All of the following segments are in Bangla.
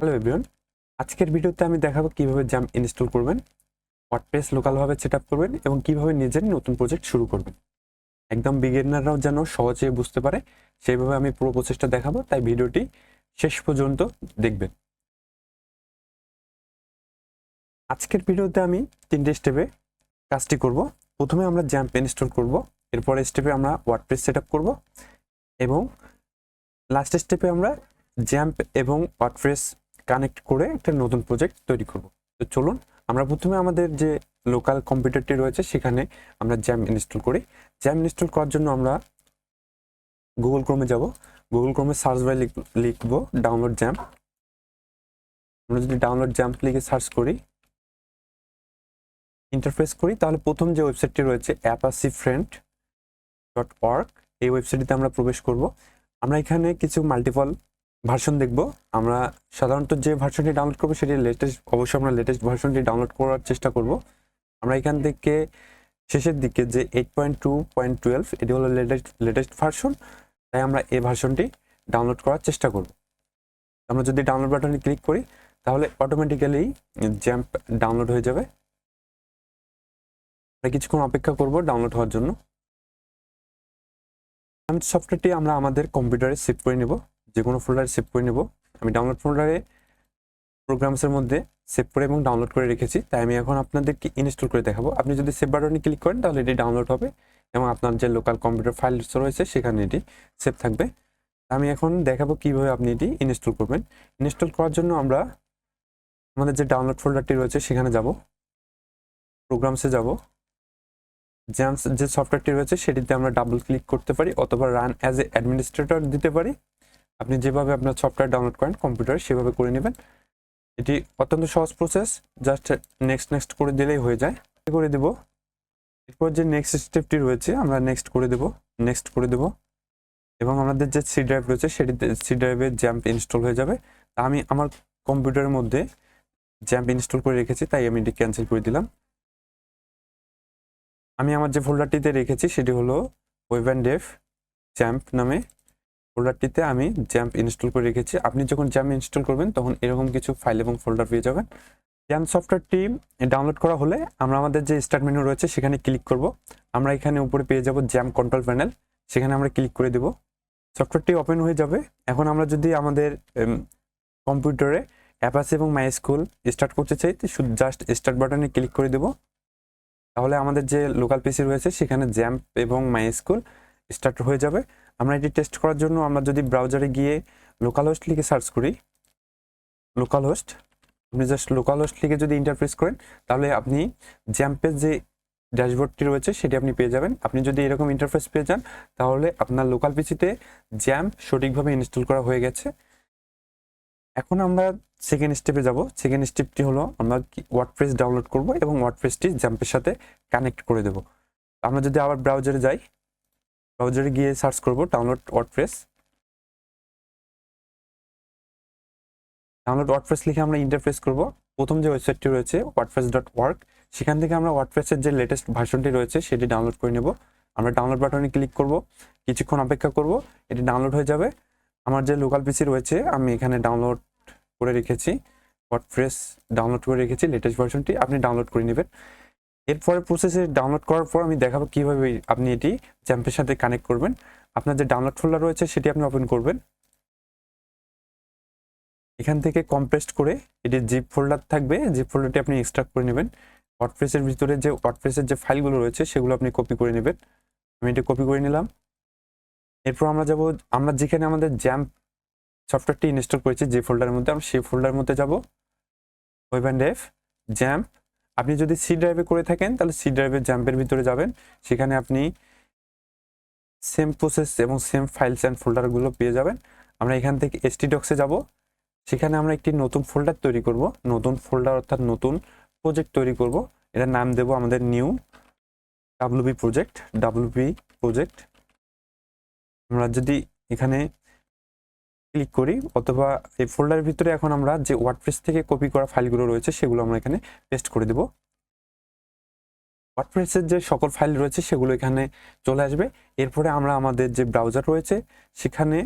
হ্যালো এভরিওয়ান আজকের ভিডিওতে আমি দেখাবো কীভাবে জাম্প ইনস্টল করবেন ওয়ার্ডপ্রেস লোকালভাবে সেট আপ করবেন এবং কীভাবে নিজের নতুন প্রজেক্ট শুরু করবেন। একদম বিগিনাররাও যেন সহজে বুঝতে পারে, সেইভাবে আমি পুরো প্রসেসটা দেখাবো, তাই ভিডিওটি শেষ পর্যন্ত দেখবেন। আজকের ভিডিওতে আমি তিনটে স্টেপে কাজটি করব। প্রথমে আমরা জ্যাম্প ইনস্টল করব এরপরে স্টেপে আমরা ওয়ার্ডপ্রেস সেট আপ করব এবং লাস্ট স্টেপে আমরা জ্যাম্প এবং ওয়ার্ডপ্রেস কানেক্ট করে একটা নতুন প্রজেক্ট তৈরি করব। তো চলুন, আমরা প্রথমে আমাদের যে লোকাল কম্পিউটারটি রয়েছে, সেখানে আমরা জ্যাম ইনস্টল করি। জ্যাম ইনস্টল করার জন্য আমরা গুগল ক্রোমে যাব। গুগল ক্রোমে সার্চ বাই লিখব ডাউনলোড জ্যাম আমরা যদি ডাউনলোড জ্যাম্প লিখে সার্চ করি ইন্টারফেস করি, তাহলে প্রথম যে ওয়েবসাইটটি রয়েছে অ্যাপাসি ফ্রেন্ড ডট অর্গ এই ওয়েবসাইটটিতে আমরা প্রবেশ করব। আমরা এখানে কিছু মাল্টিপল ভার্সন দেখব। আমরা সাধারণত যে ভার্সনটি ডাউনলোড করব, সেটি লেটেস্ট অবশ্যই আমরা লেটেস্ট ভার্সনটি ডাউনলোড করার চেষ্টা করব। আমরা এখান থেকে শেষের দিকে যে eight point two point twelve এটি হলো লেটেস্ট লেটেস্ট ভার্সন তাই আমরা এই ভার্সনটি ডাউনলোড করার চেষ্টা করব। আমরা যদি ডাউনলোড বাটনে ক্লিক করি, তাহলে অটোমেটিক্যালি জ্যাম্প ডাউনলোড হয়ে যাবে। আমরা কিছুক্ষণ অপেক্ষা করব ডাউনলোড হওয়ার জন্য। সফটওয়্যারটি আমরা আমাদের কম্পিউটারে সেভ করে নেব। যে কোনো ফোল্ডারে সেভ করে নেব। আমি ডাউনলোড ফোল্ডারে প্রোগ্রামসের মধ্যে সেভ করে এবং ডাউনলোড করে রেখেছি। তাই আমি এখন আপনাদেরকে ইনস্টল করে দেখাবো। আপনি যদি সেভ বাটনে ক্লিক করেন, তাহলে এটি ডাউনলোড হবে এবং আপনার যে লোকাল কম্পিউটার ফাইলস রয়েছে, সেখানে এটি সেভ থাকবে। আমি এখন দেখাবো কীভাবে আপনি এটি ইনস্টল করবেন। ইনস্টল করার জন্য আমরা আমাদের যে ডাউনলোড ফোল্ডারটি রয়েছে, সেখানে যাব। প্রোগ্রামসে যাব। যে সফটওয়্যারটি রয়েছে, সেটিতে আমরা ডাবল ক্লিক করতে পারি অথবা রান অ্যাজ এ অ্যাডমিনিস্ট্রেটর দিতে পারি। আপনি যেভাবে আপনার সফটওয়্যার ডাউনলোড করেন কম্পিউটারে সেভাবে করে নেবেন। এটি অত্যন্ত সহজ প্রসেস জাস্ট নেক্সট নেক্সট করে দিলেই হয়ে যায়। করে দেব। এরপর যে নেক্সট স্টেপটি রয়েছে, আমরা নেক্সট করে দেব নেক্সট করে দেব। এবং আমাদের যে সি ড্রাইভ রয়েছে, সেটিতে সি ড্রাইভে জ্যাম্প ইনস্টল হয়ে যাবে। তা আমি আমার কম্পিউটারের মধ্যে জ্যাম্প ইনস্টল করে রেখেছি, তাই আমি এটি ক্যান্সেল করে দিলাম। আমি আমার যে ফোল্ডারটিতে রেখেছি, সেটি হলো ওয়েব অ্যান্ড ডেভ জ্যাম্প নামে ফোল্ডারটিতে আমি জ্যাম্প ইনস্টল করে রেখেছি। আপনি যখন জ্যাম্প ইনস্টল করবেন, তখন এরকম কিছু ফাইল এবং ফোল্ডার পেয়ে যাবেন। জ্যাম্প সফটওয়্যারটি ডাউনলোড করা হলে আমরা আমাদের যে স্টার্ট মেনু রয়েছে, সেখানে ক্লিক করব। আমরা এখানে উপরে পেয়ে যাব জ্যাম্প কন্ট্রোল প্যানেল। সেখানে আমরা ক্লিক করে দেব। সফটওয়্যারটি ওপেন হয়ে যাবে। এখন আমরা যদি আমাদের কম্পিউটারে অ্যাপাসি এবং মাই স্কুল স্টার্ট করতে চাই শুধু জাস্ট স্টার্ট বাটনে ক্লিক করে দেবো। তাহলে আমাদের যে লোকাল পিসি রয়েছে, সেখানে জ্যাম্প এবং মাই স্কুল স্টার্ট হয়ে যাবে। আমরা এটি টেস্ট করার জন্য আমরা যদি ব্রাউজারে গিয়ে লোকাল হোস্ট লিখে সার্চ করি লোকাল হোস্ট আপনি জাস্ট লোকাল হোস্ট লিখে যদি ইন্টারপ্রেস করেন, তাহলে আপনি জ্যাম্পের যে ড্যাশবোর্ডটি রয়েছে সেটি আপনি পেয়ে যাবেন। আপনি যদি এরকম ইন্টারফেস পেয়ে যান, তাহলে আপনার লোকাল পিসিতে জ্যাম্প সঠিকভাবে ইনস্টল করা হয়ে গেছে। এখন আমরা সেকেন্ড স্টেপে যাব। সেকেন্ড স্টেপটি হলো আমরা ওয়ার্ডপ্রেস ডাউনলোড করব এবং ওয়ার্ডপ্রেসটি জ্যাম্পের সাথে কানেক্ট করে দেব। আমরা যদি আবার ব্রাউজারে যাই ব্রাউজারে গিয়ে সার্চ করব ডাউনলোড ওয়ার্ডপ্রেস ডাউনলোড ওয়ার্ডপ্রেস লিখে আমরা ইন্টারফেস করব। প্রথম যে ওয়েবসাইটটি রয়েছে ওয়ার্ডপ্রেস ডট ওয়ার্ক সেখান থেকে আমরা ওয়ার্ডপ্রেসের যে লেটেস্ট ভার্সনটি রয়েছে, সেটি ডাউনলোড করে নেব। আমরা ডাউনলোড বাটনে ক্লিক করব, কিছুক্ষণ অপেক্ষা করব, এটি ডাউনলোড হয়ে যাবে। আমার যে লোকাল পিসি রয়েছে, আমি এখানে ডাউনলোড করে রেখেছি ওয়ার্ডপ্রেস ডাউনলোড করে রেখেছি লেটেস্ট ভার্সনটি আপনি ডাউনলোড করে নেবেন। এরপরে প্রসেসে ডাউনলোড করার পর আমি দেখাবো কীভাবে আপনি এটি জ্যাম্পের সাথে কানেক্ট করবেন। আপনার যে ডাউনলোড ফোল্ডার রয়েছে সেটি আপনি ওপেন করবেন। এখান থেকে কম্প্রেসড করে এটি জিপ ফোল্ডার থাকবে। জিপ ফোল্ডারটি আপনি এক্সট্রাক্ট করে নেবেন। ওয়ার্ডপ্রেসের ভিতরে যে ওয়ার্ডপ্রেসের যে ফাইলগুলো রয়েছে সেগুলো আপনি কপি করে নেবেন। আমি এটি কপি করে নিলাম। এরপর আমরা যাব, আমরা যেখানে আমাদের জ্যাম্প সফটওয়্যারটি ইনস্টল করেছি যে ফোল্ডারের মধ্যে, আমরা সেই ফোল্ডারের মধ্যে যাব। ওয়েব অ্যান্ড এফ জ্যাম্প আপনি যদি সি ড্রাইভে করে থাকেন, তাহলে সি ড্রাইভের জ্যাম্পের ভিতরে যাবেন। সেখানে আপনি সেম প্রসেস এবং সেম ফাইলস অ্যান্ড ফোল্ডারগুলো পেয়ে যাবেন। আমরা এখান থেকে এসটি ডক্সে যাব। সেখানে আমরা একটি নতুন ফোল্ডার তৈরি করব। নতুন ফোল্ডার অর্থাৎ নতুন প্রজেক্ট তৈরি করব। এটার নাম দেব আমাদের new WB project WB project আমরা যদি এখানে ক্লিক করি, অথবা এই ফোল্ডারের ভিতরে এখন আমরা যে ওয়ার্ডপ্রেস থেকে কপি করা ফাইলগুলো রয়েছে, সেগুলো আমরা এখানে পেস্ট করে দেব। ওয়ার্ডপ্রেসের যে সকল ফাইল রয়েছে, সেগুলো এখানে চলে আসবে। এরপরে আমরা আমাদের যে ব্রাউজার রয়েছে, সেখানে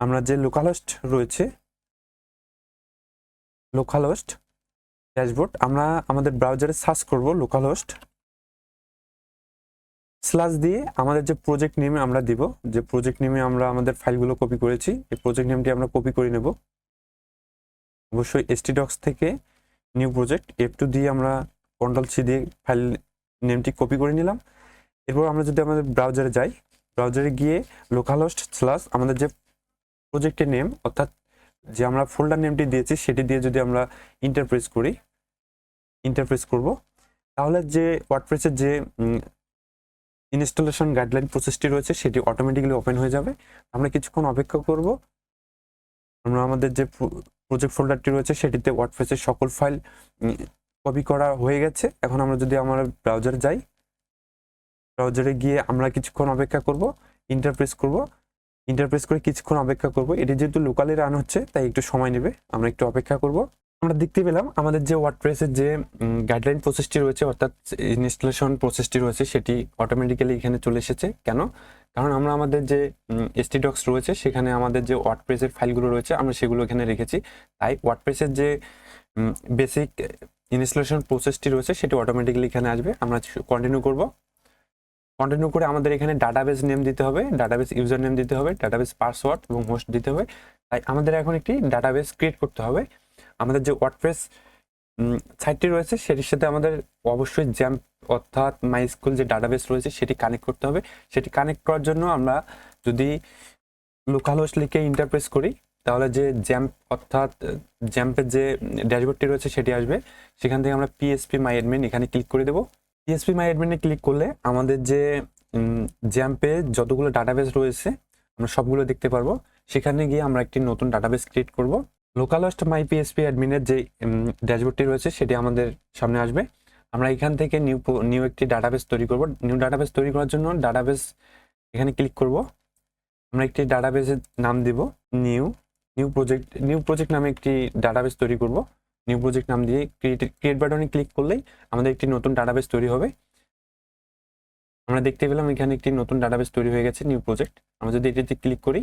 আমরা যে লোকালস্ট রয়েছে লোকালস্ট ড্যাশবোর্ড আমরা আমাদের ব্রাউজারে সার্চ করব লোকাল হোস্ট স্ল্যাশ দিয়ে আমাদের যে প্রজেক্ট নেমে আমরা দিব, যে প্রজেক্ট নেমে আমরা আমাদের ফাইলগুলো কপি করেছি, এই প্রজেক্ট নেমটি আমরা কপি করে নেব। অবশ্যই এসটি ডক্স থেকে নিউ প্রজেক্ট এফ টু দিয়ে আমরা কন্ট্রোল সি দিয়ে ফাইল নেমটি কপি করে নিলাম। এরপর আমরা যদি আমাদের ব্রাউজারে যাই ব্রাউজারে গিয়ে লোকাল হোস্ট স্ল্যাশ আমাদের যে প্রজেক্টের নেম অর্থাৎ যে আমরা ফোল্ডার নেমটি দিয়েছি, সেটি দিয়ে যদি আমরা ইন্টারপ্রেস করি ইন্টারপ্রেস করব, তাহলে যে ওয়ার্ডপ্রেসের যে ইনস্টলেশন গাইডলাইন প্রসেসটি রয়েছে, সেটি অটোমেটিক্যালি ওপেন হয়ে যাবে। আমরা কিছুক্ষণ অপেক্ষা করব। আমরা আমাদের যে প্রজেক্ট ফোল্ডারটি রয়েছে, সেটিতে ওয়ার্ডপ্রেসের সকল ফাইল কপি করা হয়ে গেছে। এখন আমরা যদি আমার ব্রাউজারে যাই ব্রাউজারে গিয়ে আমরা কিছুক্ষণ অপেক্ষা করব ইন্টারপ্রেস করব। ইন্টারপ্রেস করে কিছুক্ষণ অপেক্ষা করব। এটি যেহেতু লোকালি রান হচ্ছে, তাই একটু সময় নেবে। আমরা একটু অপেক্ষা করব। আমরা দেখতে পেলাম আমাদের যে ওয়ার্ডপ্রেসের যে গাইডলাইন প্রসেসটি রয়েছে, অর্থাৎ ইনস্টলেশন প্রসেসটি রয়েছে, সেটি অটোমেটিক্যালি এখানে চলে এসেছে। কেন? কারণ আমরা আমাদের যে এসটি ডক্স রয়েছে, সেখানে আমাদের যে ওয়ার্ডপ্রেসের ফাইলগুলো রয়েছে, আমরা সেগুলো এখানে রেখেছি। তাই ওয়ার্ডপ্রেসের যে বেসিক ইনস্টলেশন প্রসেসটি রয়েছে, সেটি অটোমেটিক্যালি এখানে আসবে। আমরা কন্টিনিউ করব। কন্টিনিউ করে আমাদের এখানে ডাটাবেস নেম দিতে হবে ডাটাবেস ইউজার নেম দিতে হবে ডাটাবেস পাসওয়ার্ড এবং হোস্ট দিতে হবে। তাই আমাদের এখন একটি ডাটাবেস ক্রিয়েট করতে হবে। আমাদের যে ওয়ার্ডপ্রেস সাইটটি রয়েছে, সেটির সাথে আমাদের অবশ্যই জ্যাম্প অর্থাৎ মাই স্কুল যে ডাটাবেস রয়েছে, সেটি কানেক্ট করতে হবে। সেটি কানেক্ট করার জন্য আমরা যদি লোকাল হোস্ট লিখে ইন্টারপ্রেস করি, তাহলে যে জ্যাম্প অর্থাৎ জ্যাম্পের যে ড্যাশবোর্ডটি রয়েছে, সেটি আসবে। সেখান থেকে আমরা পিএসপি মাই অ্যাডমিন এখানে ক্লিক করে দেবো। পিএসপি মাই অ্যাডমিনে ক্লিক করলে আমাদের যে জ্যাম্পে যতগুলো ডাটাবেস রয়েছে, আমরা সবগুলো দেখতে পারব। সেখানে গিয়ে আমরা একটি নতুন ডাটাবেস ক্রিয়েট করব। লোকাল হোস্ট মাই পিএসপি অ্যাডমিনের যে ড্যাশবোর্ডটি রয়েছে, সেটি আমাদের সামনে আসবে। আমরা এখান থেকে নিউ নিউ একটি ডাটাবেস তৈরি করব। নিউ ডাটাবেস তৈরি করার জন্য ডাটাবেস এখানে ক্লিক করব। আমরা একটি ডাটাবেসের নাম দিব new. New project new project নামে একটি ডাটাবেস তৈরি করব। নিউ প্রজেক্ট নাম দিয়ে ক্রিয়েট ক্রিয়েট বাটনে ক্লিক করলেই আমাদের একটি নতুন ডাটাবেস তৈরি হবে। আমরা দেখতে পেলাম এখানে একটি নতুন ডাটাবেস তৈরি হয়ে গেছে, নিউ প্রজেক্ট। আমরা যদি এটিতে ক্লিক করি,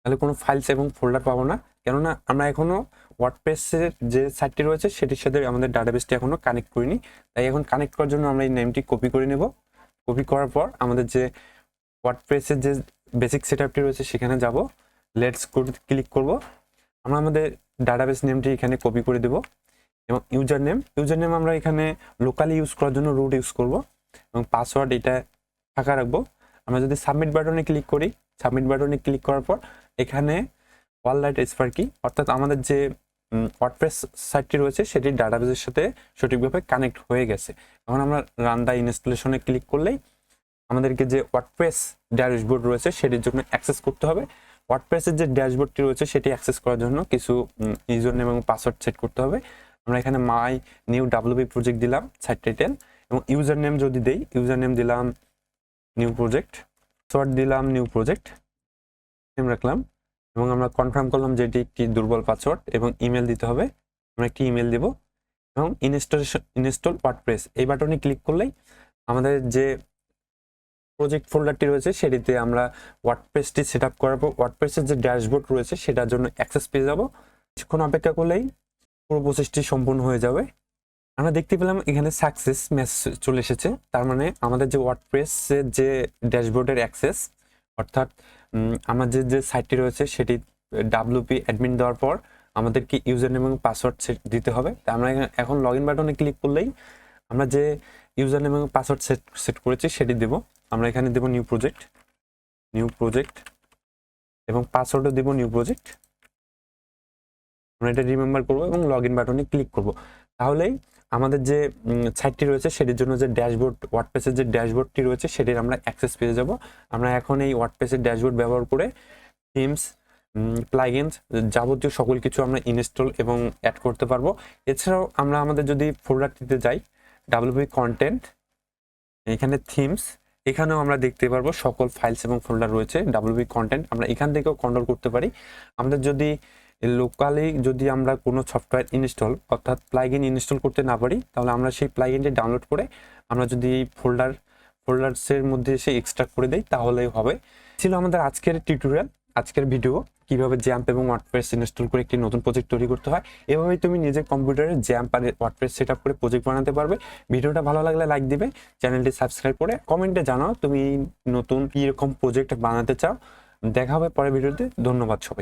তাহলে কোনো ফাইলস এবং ফোল্ডার পাবো না। কেননা আমরা এখনও ওয়ার্ডপ্রেসের যে সাইটটি রয়েছে, সেটির সাথে আমাদের ডাটাবেসটি এখনও কানেক্ট করিনি। তাই এখন কানেক্ট করার জন্য আমরা এই নেমটি কপি করে নেব। কপি করার পর আমাদের যে ওয়ার্ডপ্রেসের যে বেসিক সেট আপটি রয়েছে, সেখানে যাব। লেটস ক্লিক করব। আমরা আমাদের ডাটাবেস নেমটি এখানে কপি করে দেব এবং ইউজার নেম ইউজার নেম আমরা এখানে লোকালি ইউজ করার জন্য রুট ইউজ করব এবং পাসওয়ার্ড এটা ফাঁকা রাখব। আমরা যদি সাবমিট বাটনে ক্লিক করি সাবমিট বাটনে ক্লিক করার পর এখানে ওয়াল লাইট স্পার্কি অর্থাৎ আমাদের যে ওয়ার্ডপ্রেস সাইটটি রয়েছে, সেটির ডাটাবেসের সাথে সঠিকভাবে কানেক্ট হয়ে গেছে। এখন আমরা রান দা ইনস্টলেশনে ক্লিক করলেই আমাদেরকে যে ওয়ার্ডপ্রেস ড্যাশবোর্ড রয়েছে, সেটির জন্য অ্যাক্সেস করতে হবে। ওয়ার্ডপ্রেসের যে ড্যাশবোর্ডটি রয়েছে, সেটি অ্যাক্সেস করার জন্য কিছু ইউজার নেম এবং পাসওয়ার্ড সেট করতে হবে। আমরা এখানে মাই নিউ ডাব্লিউবি প্রজেক্ট দিলাম সাইট টাইটেল এবং ইউজার নেম যদি দেই ইউজার নেম দিলাম নিউ প্রজেক্ট পাসওয়ার্ড দিলাম নিউ প্রজেক্ট নেম রাখলাম। এবং আমরা কনফার্ম করলাম যে এটি একটি দুর্বল পাসওয়ার্ড এবং ইমেল দিতে হবে। আমরা একটি ইমেল দেব এবং ইনস্টলেশন ইনস্টল ওয়ার্ডপ্রেস এই বাটনে ক্লিক করলেই আমাদের যে প্রজেক্ট ফোল্ডারটি রয়েছে সেটিতে আমরা ওয়ার্ডপ্রেসটি সেট আপ করার পর ওয়ার্ডপ্রেসের যে ড্যাশবোর্ড রয়েছে সেটার জন্য অ্যাক্সেস পেয়ে যাব। কিছুক্ষণ অপেক্ষা করলেই পুরো প্রসেসটি সম্পূর্ণ হয়ে যাবে। আমরা দেখতে পেলাম এখানে সাকসেস মেসেজ চলে এসেছে। তার মানে আমাদের যে ওয়ার্ডপ্রেসের যে ড্যাশবোর্ডের অ্যাক্সেস অর্থাৎ আমাদের যে সাইটটি রয়েছে সেটি ডাব্লিউপি অ্যাডমিন দেওয়ার পর আমাদেরকে ইউজার নেম এবং পাসওয়ার্ড সেট দিতে হবে। তা আমরা এখন লগ ইন বাটনে ক্লিক করলেই আমরা যে ইউজার নেম এবং পাসওয়ার্ড সেট সেট করেছি সেটি দেব। আমরা এখানে দেব নিউ প্রজেক্ট নিউ প্রজেক্ট এবং পাসওয়ার্ডও দেব নিউ প্রজেক্ট আমরা এটা রিমেম্বার করব এবং লগ ইন বাটনে ক্লিক করব। তাহলেই আমাদের যে সাইটটি রয়েছে সেটির জন্য যে ড্যাশবোর্ড ওয়ার্ডপেসের যে ড্যাশবোর্ডটি রয়েছে সেটির আমরা অ্যাক্সেস পেয়ে যাব। আমরা এখন এই ওয়ার্ডপেসের ড্যাশবোর্ড ব্যবহার করে থিমস প্লাগিনস যাবতীয় সকল কিছু আমরা ইনস্টল এবং অ্যাড করতে পারব। এছাড়াও আমরা আমাদের যদি ফোল্ডারটিতে যাই ডাব্লিউবি কন্টেন্ট এখানে থিমস এখানেও আমরা দেখতে পারব সকল ফাইলস এবং ফোল্ডার রয়েছে ডাব্লিউবি কন্টেন্ট আমরা এখান থেকেও কন্ট্রোল করতে পারি। আমাদের যদি লোকালি যদি আমরা কোনো সফটওয়্যার ইনস্টল অর্থাৎ প্লাগইন ইনস্টল করতে না পারি, তাহলে আমরা সেই প্লাগইনটি ডাউনলোড করে আমরা যদি ফোল্ডার ফোল্ডার্সের মধ্যে এসে এক্সট্রাক্ট করে দেই তাহলেই হবে। ছিল আমাদের আজকের টিউটোরিয়াল আজকের ভিডিও কীভাবে জ্যাম্প এবং ওয়ার্ডপ্রেস ইনস্টল করে একটি নতুন প্রজেক্ট তৈরি করতে হয়। এভাবেই তুমি নিজের কম্পিউটারে জ্যাম্প আর ওয়ার্ডপ্রেস সেট করে প্রজেক্ট বানাতে পারবে। ভিডিওটা ভালো লাগলে লাইক দিবে, চ্যানেলটি সাবস্ক্রাইব করে কমেন্টে জানাও তুমি নতুন কীরকম প্রজেক্ট বানাতে চাও। দেখা হবে পরের ভিডিওতে ধন্যবাদ সবাই